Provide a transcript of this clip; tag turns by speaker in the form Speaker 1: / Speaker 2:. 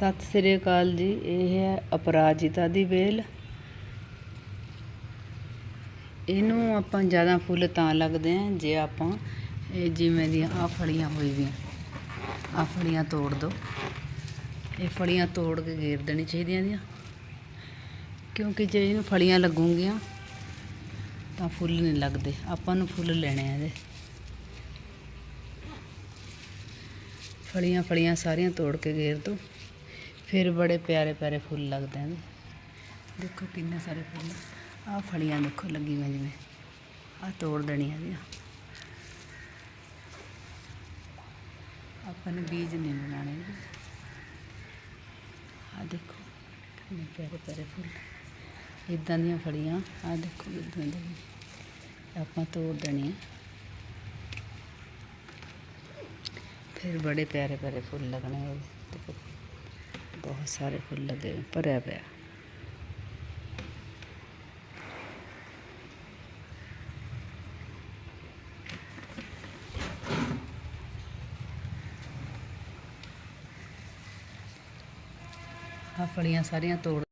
Speaker 1: ਸਤਿ ਸ੍ਰੀ ਅਕਾਲ ਜੀ, ਇਹ ਹੈ ਅਪਰਾਜਿਤਾ ਦੀ ਵੇਲ। ਇਹਨੂੰ ਆਪਾਂ ਜ਼ਿਆਦਾ ਫੁੱਲ ਤਾਂ ਲੱਗਦੇ ਆ ਜੇ ਆਪਾਂ ਇਹ ਜਿਵੇਂ ਦੀਆਂ ਆ ਫਲੀਆਂ ਹੋਈ ਵੀਆਂ ਆ ਫਲੀਆਂ ਤੋੜ ਦੋ। ਇਹ ਫਲੀਆਂ ਤੋੜ ਕੇ ਗੇਰ ਦੇਣੀ ਚਾਹੀਦੀਆਂ ਦੀਆਂ। ਕਿਉਂਕਿ ਜੇ ਇਹਨੂੰ ਫਲੀਆਂ ਲੱਗੂਗੀਆਂ, ਤਾਂ ਫੁੱਲ ਨਹੀਂ ਲੱਗਦੇ। ਆਪਾਂ ਨੂੰ ਫੁੱਲ ਲੈਣੇ ਆ ਇਹਦੇ। ਫਲੀਆਂ ਫਲੀਆਂ ਸਾਰੀਆਂ ਤੋੜ ਕੇ ਗੇਰ ਦੋ। ਫਿਰ ਬੜੇ ਪਿਆਰੇ ਪਿਆਰੇ ਫੁੱਲ ਲੱਗਦੇ ਨੇ ਦੇਖੋ ਕਿੰਨੇ ਸਾਰੇ ਫੁੱਲ। ਆਹ ਫਲੀਆਂ ਦੇਖੋ ਲੱਗੀਆਂ ਜਿਵੇਂ। ਆਹ ਤੋੜ ਦੇਣੀਆਂ ਇਹਦੀਆਂ ਆਪਾਂ ਨੇ ਬੀਜ ਨਹੀਂ ਬਣਾਣੇ ਆਹ ਦੇਖੋ ਕਿੰਨੇ ਪਿਆਰੇ ਪਿਆਰੇ ਫੁੱਲ। ਇਦਾਂ ਦੀਆਂ ਫਲੀਆਂ, ਆਹ ਦੇਖੋ ਇਦਾਂ ਦੀਆਂ। ਆਪਾਂ ਤੋੜ ਦੇਣੀਆਂ। ਫਿਰ ਬੜੇ ਪਿਆਰੇ ਪਿਆਰੇ ਫੁੱਲ ਲੱਗਣੇ ਦੇਖੋ। ਬਹੁਤ ਸਾਰੇ ਫੁੱਲ ਲੱਗੇ ਹੋਏ, ਭਰਿਆ ਪਿਆ। ਆ ਫਲੀਆਂ ਸਾਰੀਆਂ ਤੋੜ